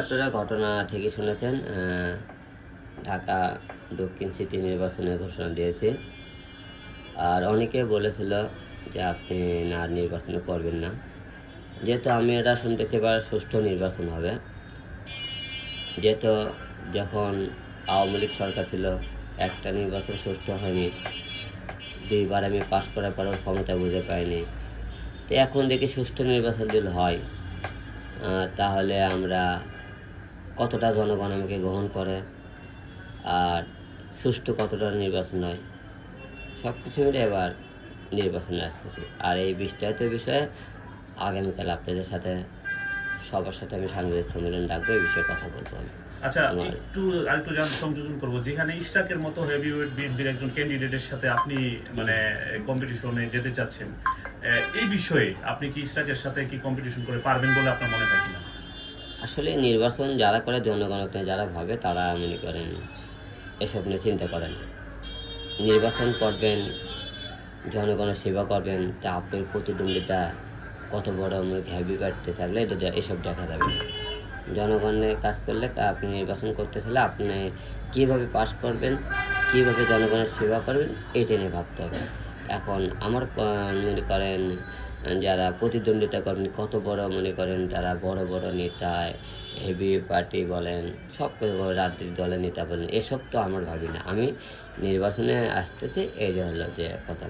আপনারা ঘটনা ঠিকই শুনেছেন ঢাকা দক্ষিণ সিটি নির্বাচনের ঘোষণা দিয়েছে। আর অনেকে বলেছিল যে আপনি না নির্বাচন করবেন না। যেহেতু আমি এটা শুনতেছি এবার সুষ্ঠু নির্বাচন হবে। যেহেতু যখন আওয়ামী লীগ সরকার ছিল, একটা নির্বাচন সুষ্ঠু হয়নি, দুইবার আমি পাশ করার পরেও ক্ষমতা বুঝে পাইনি। তো এখন দেখি সুষ্ঠু নির্বাচন যদি হয় তাহলে আমরা কতটা জনগণ আমাকে গ্রহণ করে আর সুষ্ঠু কতটা নির্বাচন হয় সব কিছু মিলে এবার নির্বাচনে আসতেছি। আর এই বিস্তারিত বিষয়ে আগামীকাল আপনাদের সাথে সবার সাথে আমি সাংবাদিক সম্মেলন ডাকবো এই বিষয়ে কথা বলব আমি। আচ্ছা একটু আরেকটু জান সংযোজন করব। যেখানে ইস্টাকের মতো হেভিওয়েট বিএনপির একজন ক্যান্ডিডেটের সাথে আপনি মানে কম্পিটিশনে যেতে চাচ্ছেন এই বিষয়ে আপনি কি ইস্টাকের সাথে কি কম্পিটিশন করে পারবেন বলে আপনার মনে হয় আসলে নির্বাচন যারা করে জনগণকে যারা ভাবে তারা মনে করেন এসব নিয়ে চিন্তা করেন। নির্বাচন করবেন, জনগণের সেবা করবেন, তা আপনার প্রতিদ্বন্দ্বিতা কত বড় হ্যাভি কাটতে থাকলে এটা এসব দেখা যাবে। জনগণের কাজ করলে আপনি নির্বাচন করতে চাইলে আপনি কীভাবে পাস করবেন, কীভাবে জনগণের সেবা করবেন, এটা নিয়ে ভাবতে হবে। এখন আমার মনে করেন যারা প্রতিদ্বন্দ্বিতা করেন, কত বড় মনে করেন তারা বড় বড় নেতা হেভি পার্টি বলেন, সব কিছু রাজনৈতিক দলের নেতা বলেন, এসব তো আমার ভাবি না। আমি নির্বাচনে আসতেছি, এই হলো যে কথা।